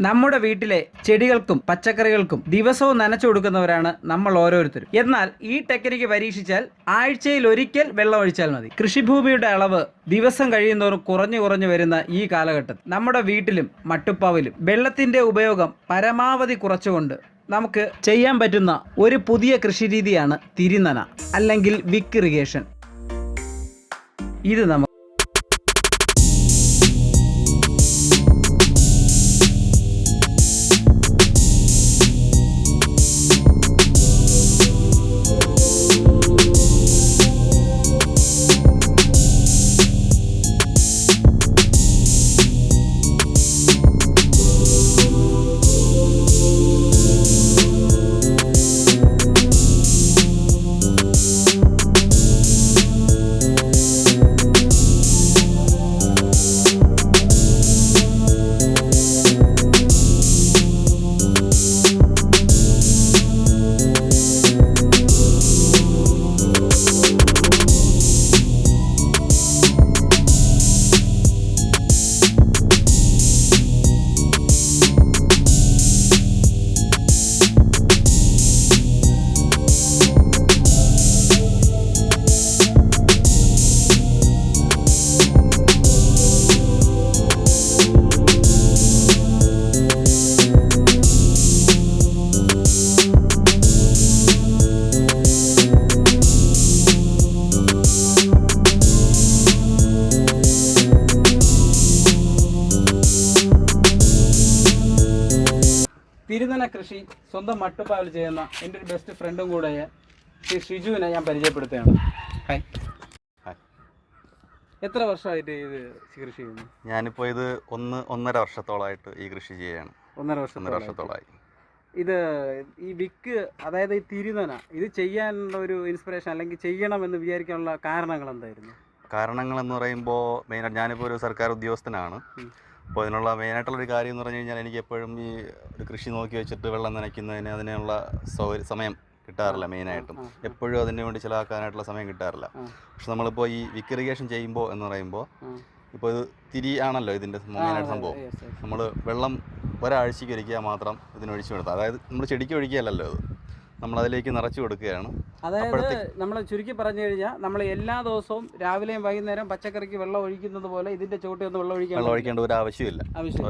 നമ്മുടെ വീട്ടിലെ ചെടികൾക്കും പച്ചക്കറികൾക്കും ദിവസവും നനച്ചു കൊടുക്കുന്നവരാണ് നമ്മൾ ഓരോരുത്തരും. എന്നാൽ ഈ ടെക്നിക്ക് പരീക്ഷിച്ചാൽ ആഴ്ചയിൽ ഒരിക്കൽ വെള്ളം ഒഴിച്ചാൽ മതി. കൃഷിഭൂമിയുടെ അളവ് ദിവസം കഴിയുന്നതോറും കുറഞ്ഞു കുറഞ്ഞു വരുന്ന ഈ കാലഘട്ടത്തിൽ നമ്മുടെ വീട്ടിലും മട്ടുപ്പാവിലും വെള്ളത്തിന്റെ ഉപയോഗം പരമാവധി കുറച്ചുകൊണ്ട് നമുക്ക് ചെയ്യാൻ പറ്റുന്ന ഒരു പുതിയ കൃഷിരീതിയാണ് തിരിനന അല്ലെങ്കിൽ വിക്ക് ഇറിഗേഷൻ. ഇത് നമുക്ക് കൃഷി സ്വന്തം മട്ടുപ്പാവിൽ ചെയ്യുന്ന എന്റെ ഒരു ബെസ്റ്റ് ഫ്രണ്ടും കൂടെയായ ശ്രീ ഷിജുവിനെ ഞാൻ പരിചയപ്പെടുത്തുകയാണ്. ഹായ്. എത്ര വർഷമായിട്ട് ഇത് കൃഷി ചെയ്യുന്നു? ഞാനിപ്പോൾ ഇത് ഒന്ന് ഒന്നര വർഷത്തോളമായിട്ട് ഈ കൃഷി ചെയ്യുകയാണ്. ഒന്നര വർഷം ഒന്നര വർഷത്തോളമായി ഇത് ഈ വിക്ക് അതായത് ഈ തിരുനന ഇത് ചെയ്യാനുള്ള ഒരു ഇൻസ്പിറേഷൻ അല്ലെങ്കിൽ ചെയ്യണമെന്ന് വിചാരിക്കാനുള്ള കാരണങ്ങൾ എന്തായിരുന്നു? കാരണങ്ങൾ എന്ന് പറയുമ്പോൾ മെയിനായിട്ട് ഞാനിപ്പോൾ ഒരു സർക്കാർ ഉദ്യോഗസ്ഥനാണ്. അപ്പോൾ ഇതിനുള്ള മെയിനായിട്ടുള്ളൊരു കാര്യം എന്ന് പറഞ്ഞു കഴിഞ്ഞാൽ എനിക്ക് എപ്പോഴും ഈ ഒരു കൃഷി നോക്കി വെച്ചിട്ട് വെള്ളം നനയ്ക്കുന്നതിന് അതിനുള്ള സൗകര്യ സമയം കിട്ടാറില്ല മെയിനായിട്ടും എപ്പോഴും അതിന് വേണ്ടി ചിലവാക്കാനായിട്ടുള്ള സമയം കിട്ടാറില്ല. പക്ഷെ നമ്മളിപ്പോൾ ഈ വിക്ക് ഇറിഗേഷൻ ചെയ്യുമ്പോൾ എന്ന് പറയുമ്പോൾ. ഇപ്പോൾ ഇത് തിരി ആണല്ലോ ഇതിന്റെ മെയിനായിട്ട് സംഭവം. നമ്മൾ വെള്ളം ഒരാഴ്ചയ്ക്ക് ഒരിക്കുക മാത്രം ഇതിന് ഒഴിച്ചു കൊടുത്താൽ അതായത് നമ്മൾ ചെടിക്ക് ഒഴിക്കുകയല്ലല്ലോ ഇത് നമ്മൾ അതിലേക്ക് നിറച്ചു കൊടുക്കുകയാണ്. അതായത് നമ്മൾ ചുരുക്കി പറഞ്ഞു കഴിഞ്ഞാൽ നമ്മൾ എല്ലാ ദിവസവും രാവിലെയും വൈകുന്നേരം പച്ചക്കറിക്ക് വെള്ളം ഒഴിക്കുന്നത് പോലെ ഇതിന്റെ ചോട്ടി ഒന്ന് വെള്ളം ഒഴിക്കാൻ വെള്ളം ഒഴിക്കേണ്ട ഒരു ആവശ്യമില്ല.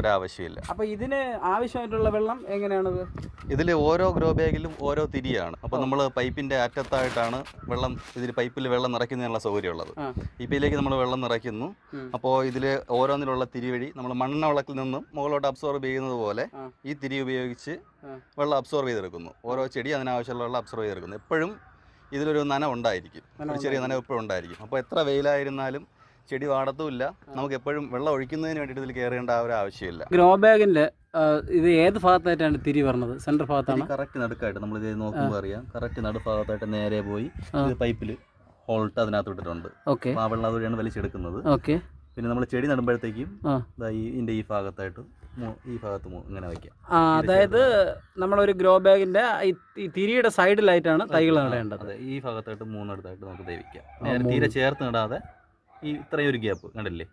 ഒരു ആവശ്യമില്ല അപ്പൊ ഇതിന് ആവശ്യമായിട്ടുള്ള വെള്ളം എങ്ങനെയാണത്? ഇതിൽ ഓരോ ഗ്രോ ബാഗിലും ഓരോ തിരിയാണ്. അപ്പോൾ നമ്മൾ പൈപ്പിന്റെ അറ്റത്തായിട്ടാണ് വെള്ളം ഇതിൽ പൈപ്പിൽ വെള്ളം നിറയ്ക്കുന്നതിനുള്ള സൗകര്യമുള്ളത്. ഉള്ളത് ഇപ്പയിലേക്ക് നമ്മൾ വെള്ളം നിറയ്ക്കുന്നു. അപ്പോൾ ഇതിൽ ഓരോന്നിലുള്ള തിരി വഴി നമ്മൾ മണ്ണെണ്ണ വിളക്കിൽ നിന്നും മുകളിലോട്ട് അബ്സോർബ് ചെയ്യുന്നത് പോലെ ഈ തിരി ഉപയോഗിച്ച് വെള്ളം അബ്സോർബ് ചെയ്തെടുക്കുന്നു. ഓരോ ചെടി അതിനാവശ്യമുള്ള വെള്ളം അബ്സോർബ് ചെയ്തെടുക്കുന്നു. എപ്പോഴും ഇതിലൊരു നന ഉണ്ടായിരിക്കും. ഒരു ചെറിയ നന എപ്പോഴും ഉണ്ടായിരിക്കും. അപ്പോൾ എത്ര വെയിലായിരുന്നാലും ചെടി വാടത്തുമില്ല. നമുക്ക് എപ്പോഴും വെള്ളം ഒഴിക്കുന്നതിന് വേണ്ടിയിട്ട് ഇതിൽ കയറേണ്ട ആ ഒരു ആവശ്യമില്ല. ഗ്രോ ബാഗിന്റെ ഇത് ഏത് ഭാഗത്തായിട്ടാണ് തിരി പറഞ്ഞത് സെന്റർ ഭാഗത്താണ്? കറക്റ്റ് നടുക്കായിട്ട് നമ്മൾ ഇത് നോക്കുമ്പോൾ അറിയാം. കറക്റ്റ് നടുഭാഗത്തായിട്ട് നേരെ പോയി. ഇത് പൈപ്പിൽ ഹോൾട്ട് അതിനകത്ത് ഇട്ടിട്ടുണ്ട്. ഓക്കെ. ആ വെള്ളം അതുവഴിയാണ് വലിച്ചെടുക്കുന്നത്. ഓക്കെ. പിന്നെ നമ്മൾ ചെടി നടുമ്പോഴത്തേക്കും ഇതിന്റെ ഈ ഭാഗത്തായിട്ട് ഈ ഭാഗത്ത് ഇങ്ങനെ അതായത് നമ്മളൊരു ഗ്രോ ബാഗിന്റെ തിരിയുടെ സൈഡിലായിട്ടാണ് തൈകൾ നടേണ്ടത്. ഈ ഭാഗത്തായിട്ട് മൂന്നിടത്തായിട്ട് നമുക്ക് ദൈവിക്കാം നേരെ തീരെ ചേർത്ത് നടാതെ ഈ ഇത്രയും ഒരു ഗ്യാപ്പ് കണ്ടില്ലേ?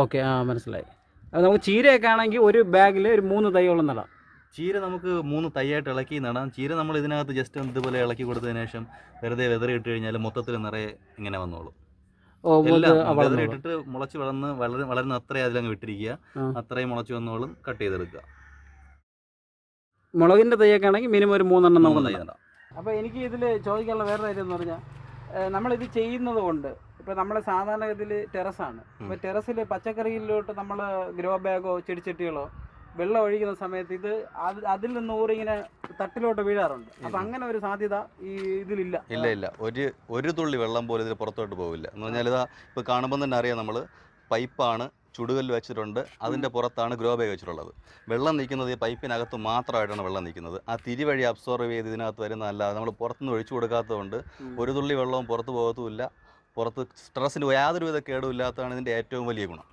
ഓക്കെ ആ മനസ്സിലായി. അപ്പോൾ നമുക്ക് ചീരയൊക്കെ ആണെങ്കിൽ ഒരു ബാഗിൽ ഒരു മൂന്ന് തൈയോളം നടാം. ചീര നമുക്ക് മൂന്ന് തൈയായിട്ട് ഇളക്കി നടാം. ചീര നമ്മൾ ഇതിനകത്ത് ജസ്റ്റ് ഇതുപോലെ ഇളക്കി കൊടുത്തതിന് ശേഷം വെറുതെ വെതറി ഇട്ട് കഴിഞ്ഞാൽ മൊത്തത്തിൽ നിറയെ ഇങ്ങനെ വന്നോളും. ഇട്ടിട്ട് മുളച്ച് വളർന്ന് വളരെ വളരുന്ന അത്രയും അതിലങ്ങ് വിട്ടിരിക്കുക. അത്രയും മുളച്ച് വന്നോളും കട്ട് ചെയ്തെടുക്കുക. മുളകിന്റെ തൈയൊക്കെ ആണെങ്കിൽ മിനിമം ഒരു മൂന്നെണ്ണം നമുക്ക് മൂന്ന് തൈ നടാം നടാം അപ്പോൾ എനിക്ക് ഇതിൽ ചോദിക്കാനുള്ള വേറെ കാര്യം എന്ന് പറഞ്ഞാൽ നമ്മളിത് ചെയ്യുന്നത് കൊണ്ട് ഇപ്പൊ നമ്മൾ സാധാരണ ഇതിൽ ടെറസാണ് അപ്പോൾ ടെറസിൽ പച്ചക്കറിയിലോട്ട് നമ്മൾ ഗ്രോ ബാഗോ ചെടിച്ചട്ടികളോ വെള്ളം ഒഴിക്കുന്ന സമയത്ത് ഇത് അതിൽ നിന്ന് ഊറിങ്ങനെ തട്ടിലോട്ട് വീഴാറുണ്ട്. അപ്പൊ അങ്ങനെ ഒരു സാധ്യത ഈ ഇതിലില്ല. ഇല്ല ഇല്ല. ഒരു ഒരു തുള്ളി വെള്ളം പോലും ഇതിൽ പുറത്തോട്ട് പോവില്ല. എന്ന് പറഞ്ഞാൽ ഇതാ ഇപ്പൊ കാണുമ്പോൾ തന്നെ അറിയാം നമ്മൾ പൈപ്പാണ് ചുടുകല്ല് വെച്ചിട്ടുണ്ട്. അതിന്റെ പുറത്താണ് ഗ്രോ ബാഗ് വെച്ചിട്ടുള്ളത്. വെള്ളം നിൽക്കുന്നത് ഈ പൈപ്പിനകത്ത് മാത്രമായിട്ടാണ് വെള്ളം നിൽക്കുന്നത്. ആ തിരി വഴി അബ്സോർവ് ചെയ്ത് ഇതിനകത്ത് വരുന്നതല്ലാതെ നമ്മൾ പുറത്തുനിന്ന് ഒഴിച്ചു കൊടുക്കാത്തതുകൊണ്ട്. ഒരു തുള്ളി വെള്ളവും പുറത്ത് പോകത്തുമില്ല. പുറത്ത് സ്ട്രെസ്സിന് യാതൊരുവിധ കേടുമില്ലാത്തതാണ് ഇതിന്റെ ഏറ്റവും വലിയ ഗുണം.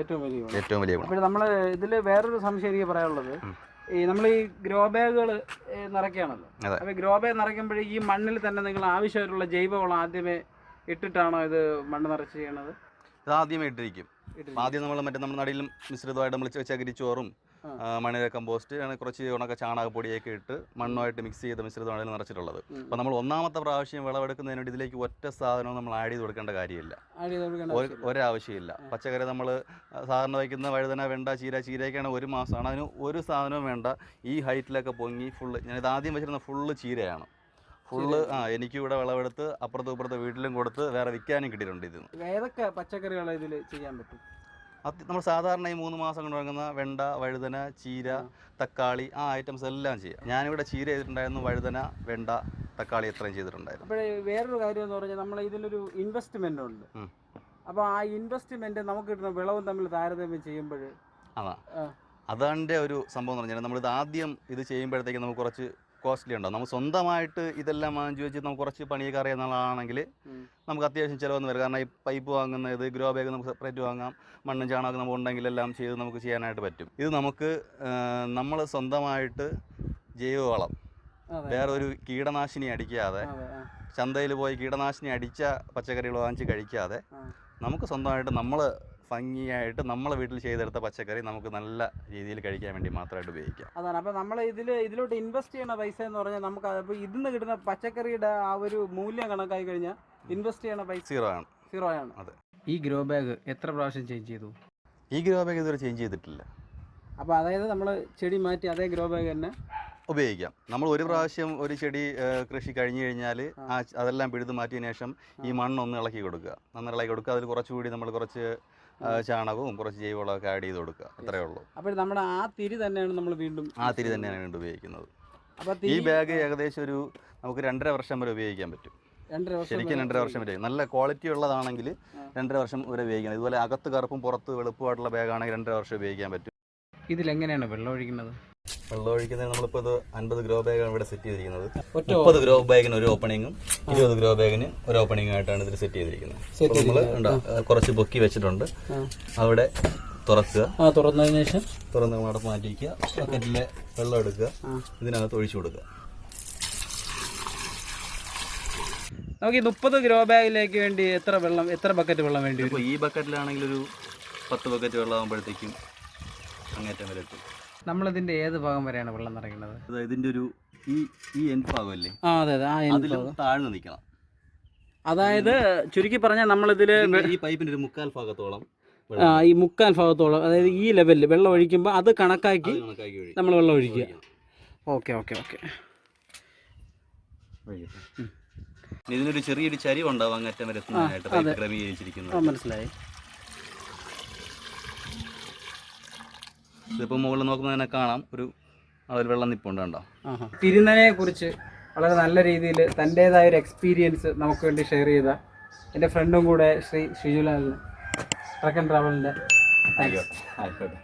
ഏറ്റവും വലിയ ഗുണം. ഏറ്റവും വലിയ ഗുണം അപ്പോൾ നമ്മൾ ഇതിൽ വേറൊരു സംശയം എനിക്ക് പറയാനുള്ളത് ഈ നമ്മൾ ഈ ഗ്രോ ബാഗുകൾ നിറയ്ക്കുകയാണല്ലോ. അപ്പോൾ ഗ്രോ ബാഗ് നിറയ്ക്കുമ്പോഴേ ഈ മണ്ണിൽ തന്നെ നിങ്ങൾ ആവശ്യമായിട്ടുള്ള ജൈവവളം ആദ്യമേ ഇട്ടിട്ടാണോ ഇത് മണ്ണ് നിറച്ച് ചെയ്യണത് ഇത് ആദ്യമേ ഇട്ടിരിക്കും. ആദ്യം നമ്മൾ മറ്റേ നമ്മുടെ നടിയിലും മിശ്രിതമായിട്ട് നമ്മൾ ചകിരിച്ചോറും മണ്ണിര കമ്പോസ്റ്റ് അങ്ങനെ കുറച്ച് ഉണക്ക ചാണകപ്പൊടിയൊക്കെ ഇട്ട് മണ്ണുമായിട്ട് മിക്സ് ചെയ്ത മിശ്രിതമാണ് നിറച്ചിട്ടുള്ളത്. അപ്പോൾ നമ്മൾ ഒന്നാമത്തെ പ്രാവശ്യം വിളവെടുക്കുന്നതിന് വേണ്ടി ഇതിലേക്ക് ഒറ്റ സാധനവും നമ്മൾ ആഡ് ചെയ്ത് കൊടുക്കേണ്ട കാര്യമില്ല. ഒരാവശ്യമില്ല. പച്ചക്കറി നമ്മൾ സാധാരണ വയ്ക്കുന്ന വഴുതന വെണ്ട ചീര ചീരയൊക്കെയാണ് ഒരു മാസമാണ്. അതിന് ഒരു സാധനവും വേണ്ട. ഈ ഹൈറ്റിലൊക്കെ പൊങ്ങി ഫുള്ള് ഞാനിത് ആദ്യം വെച്ചിരുന്ന ഫുള്ള് ചീരയാണ്. ഫുള്ള് ആ എനിക്ക് ഇവിടെ വിളവെടുത്ത് അപ്പുറത്തും ഇപ്പുറത്ത് വീട്ടിലും കൊടുത്ത് വേറെ വിൽക്കാനും കിട്ടിയിട്ടുണ്ട് ഇതിന് ഏതൊക്കെ പച്ചക്കറികൾ ഇതിൽ ചെയ്യാൻ പറ്റും? നമ്മൾ സാധാരണ ഈ മൂന്ന് മാസം കൊണ്ട് തുടങ്ങുന്ന വെണ്ട വഴുതന ചീര തക്കാളി ആ ഐറ്റംസ് എല്ലാം ചെയ്യാം. ഞാനിവിടെ ചീര ചെയ്തിട്ടുണ്ടായിരുന്നു വഴുതന വെണ്ട തക്കാളി എത്രയും ചെയ്തിട്ടുണ്ടായിരുന്നു. അപ്പോഴേ വേറൊരു കാര്യം എന്ന് പറഞ്ഞാൽ നമ്മൾ ഇതിലൊരു ഇൻവെസ്റ്റ്മെന്റ് ഉണ്ട്. അപ്പോൾ ആ ഇൻവെസ്റ്റ്മെന്റ് നമുക്ക് കിട്ടുന്ന വിളവും തമ്മിൽ താരതമ്യം ചെയ്യുമ്പോൾ അതാ. അതാന്റെ ഒരു സംഭവം എന്ന് പറഞ്ഞാൽ നമ്മളിത് ആദ്യം ഇത് ചെയ്യുമ്പോഴത്തേക്ക് നമുക്ക് കുറച്ച് കോസ്റ്റ്ലി ഉണ്ടാവും നമ്മൾ സ്വന്തമായിട്ട് ഇതെല്ലാം വാങ്ങിച്ചു വെച്ച് നമുക്ക് കുറച്ച് പണിയൊക്കെ അറിയാവുന്നതാണെങ്കിൽ നമുക്ക് അത്യാവശ്യം ചിലവൊന്നും വരും കാരണം ഈ പൈപ്പ് വാങ്ങുന്നത് ഗ്രോ ബാഗ് നമുക്ക് സെപ്പറേറ്റ് വാങ്ങാം. മണ്ണും ചാണകം നമുക്ക് ഉണ്ടെങ്കിൽ എല്ലാം ചെയ്ത് നമുക്ക് ചെയ്യാനായിട്ട് പറ്റും. ഇത് നമുക്ക് നമ്മൾ സ്വന്തമായിട്ട് ജൈവവളം വേറൊരു വേറെ ഒരു കീടനാശിനി അടിക്കാതെ ചന്തയിൽ പോയി കീടനാശിനി അടിച്ച പച്ചക്കറികൾ വാങ്ങിച്ച് കഴിക്കാതെ നമുക്ക് സ്വന്തമായിട്ട് നമ്മൾ ഭംഗിയായിട്ട് നമ്മളെ വീട്ടിൽ ചെയ്തെടുത്ത പച്ചക്കറി നമുക്ക് നല്ല രീതിയിൽ കഴിക്കാൻ വേണ്ടി മാത്രമായിട്ട് ഉപയോഗിക്കാം. അതാണ്. അപ്പോൾ നമ്മൾ ഇതിൽ ഇതിലോട്ട് ഇൻവെസ്റ്റ് ചെയ്യുന്ന പൈസ എന്ന് പറഞ്ഞാൽ നമുക്ക് അപ്പോൾ ഇതിൽ കിട്ടുന്ന പച്ചക്കറിയുടെ ആ ഒരു മൂല്യം കണക്കായി കഴിഞ്ഞാൽ ഇൻവെസ്റ്റ് ചെയ്യുന്ന പൈസ സീറോ ആണ്. സീറോ ആണ്. അതെ. ഈ ഗ്രോ ബാഗ് എത്ര പ്രാവശ്യം ചേഞ്ച് ചെയ്തു? ഈ ഗ്രോ ബാഗ് ഇതുവരെ ചേഞ്ച് ചെയ്തിട്ടില്ല. അപ്പോൾ അതായത് നമ്മൾ ചെടി മാറ്റി അതേ ഗ്രോ ബാഗ് തന്നെ ഉപയോഗിക്കാം. നമ്മൾ ഒരു പ്രാവശ്യം ഒരു ചെടി കൃഷി കഴിഞ്ഞു കഴിഞ്ഞാൽ ആ. അതെല്ലാം പിഴുത് മാറ്റിയതിനു ശേഷം ഈ മണ്ണൊന്ന് ഇളക്കി കൊടുക്കുക. നന്നായി ഇളക്കി കൊടുക്കുക. അതിൽ കുറച്ചുകൂടി നമ്മൾ കുറച്ച് ചാണകവും കുറച്ച് ജൈവവളമൊക്കെ ആഡ് ചെയ്ത് കൊടുക്കുക. അത്രേ ഉള്ളൂ. അപ്പോൾ നമ്മുടെ ആ തിരി തന്നെയാണ് നമ്മൾ വീണ്ടും ആ തിരി തന്നെയാണ് വീണ്ടും ഉപയോഗിക്കുന്നത്. അപ്പോൾ ഈ ബാഗ് ഏകദേശം ഒരു നമുക്ക് രണ്ടര വർഷം വരെ ഉപയോഗിക്കാൻ പറ്റും. രണ്ടര വർഷം ശരിക്കും രണ്ടര വർഷം വരെ. നല്ല ക്വാളിറ്റി ഉള്ളതാണെങ്കിൽ രണ്ടര വർഷം വരെ ഉപയോഗിക്കണം. ഇതുപോലെ അകത്ത് കറുപ്പും പുറത്ത് വെളുപ്പുമായിട്ടുള്ള ബാഗാണെങ്കിൽ രണ്ടര വർഷം ഉപയോഗിക്കാൻ പറ്റും. ഇതിലെങ്ങനെയാണ് വെള്ളം ഒഴിക്കുന്നത്? വെള്ളം ഒഴിക്കുന്നതിന് നമ്മളിപ്പോൾ ഇത് അൻപത് ഗ്രോ ബാഗാണ് ഇവിടെ സെറ്റ് ചെയ്തിരിക്കുന്നത്. മുപ്പത് ഗ്രോ ബാഗിന് ഒരു ഓപ്പണിങ്ങും ഇരുപത് ഗ്രോ ബാഗിന് ഒരു ഓപ്പണിംഗ് ആയിട്ടാണ് ഇതിൽ സെറ്റ് ചെയ്തിരിക്കുന്നത്. നമ്മൾ കുറച്ച് പൊക്കി വെച്ചിട്ടുണ്ട്. അവിടെ തുറക്കുക. തുറന്നതിന് ശേഷം? തുറന്ന് അവിടെ മാറ്റിക്കുക ബക്കറ്റിലെ വെള്ളം എടുക്കുക. ഇതിനകത്ത് ഒഴിച്ചു കൊടുക്കുക. നമുക്ക് ഈ മുപ്പത് ഗ്രോ ബാഗിലേക്ക് വേണ്ടി എത്ര വെള്ളം എത്ര ബക്കറ്റ് വെള്ളം വേണ്ടി വരും? ഈ ബക്കറ്റിലാണെങ്കിൽ ഒരു പത്ത് ബക്കറ്റ് വെള്ളം ആകുമ്പോഴത്തേക്കും അങ്ങേറ്റം വരെ എത്തും. നമ്മളിതിന്റെ ഏത് ഭാഗം വരെയാണ് വെള്ളം നിറയ്ക്കുന്നത് ഇതിന്റെ ഇതിന്റെ ഒരു ഈ ഈ ഭാഗമല്ലേ? ആ അതെ അതെ ആ end അതിലും ഭാഗം. താഴ്ന്നു നിൽക്കണം അതായത് ചുരുക്കി പറഞ്ഞാൽ നമ്മളിതിൽ ഇതിന്റെ ഈ പൈപ്പിന്റെ ഒരു മുക്കാൽ ഭാഗത്തോളം ആ, ഈ മുക്കാൽ ഭാഗത്തോളം അതായത് ഈ ലെവലിൽ വെള്ളം ഒഴിക്കുമ്പോൾ അത് കണക്കാക്കി അത് കണക്കാക്കി ഒഴി- നമ്മൾ വെള്ളം ഒഴിക്കുക. ഒഴിക്കണം. Okay okay okay. ഒഴിക്കട്ടെ. ഇതിനൊരു ചെറിയൊരു ചരിവ് ഉണ്ടാവും അങ്ങറ്റം വരെ എത്തുന്നതിനായിട്ട് പൈപ്പ് ക്രമീകരിച്ചിരിക്കുന്നത്. മനസ്സിലായി. ഇതിപ്പോൾ മുകളിൽ നോക്കുമ്പോൾ തന്നെ കാണാം. ഒരു അതിൽ വെള്ളം നിപ്പുണ്ട് കണ്ടോ? തിരുനനെ കുറിച്ച് വളരെ നല്ല രീതിയിൽ തന്റെതായ ഒരു എക്സ്പീരിയൻസ് നമുക്ക് വേണ്ടി ഷെയർ ചെയ്ത എന്റെ ഫ്രണ്ടും കൂടെ ശ്രീ ഷിജുലാലിന് ട്രക്ക് ആൻഡ് ട്രാവലിന്റെ ആയിക്കോട്ടെ ആയിക്കോട്ടെ.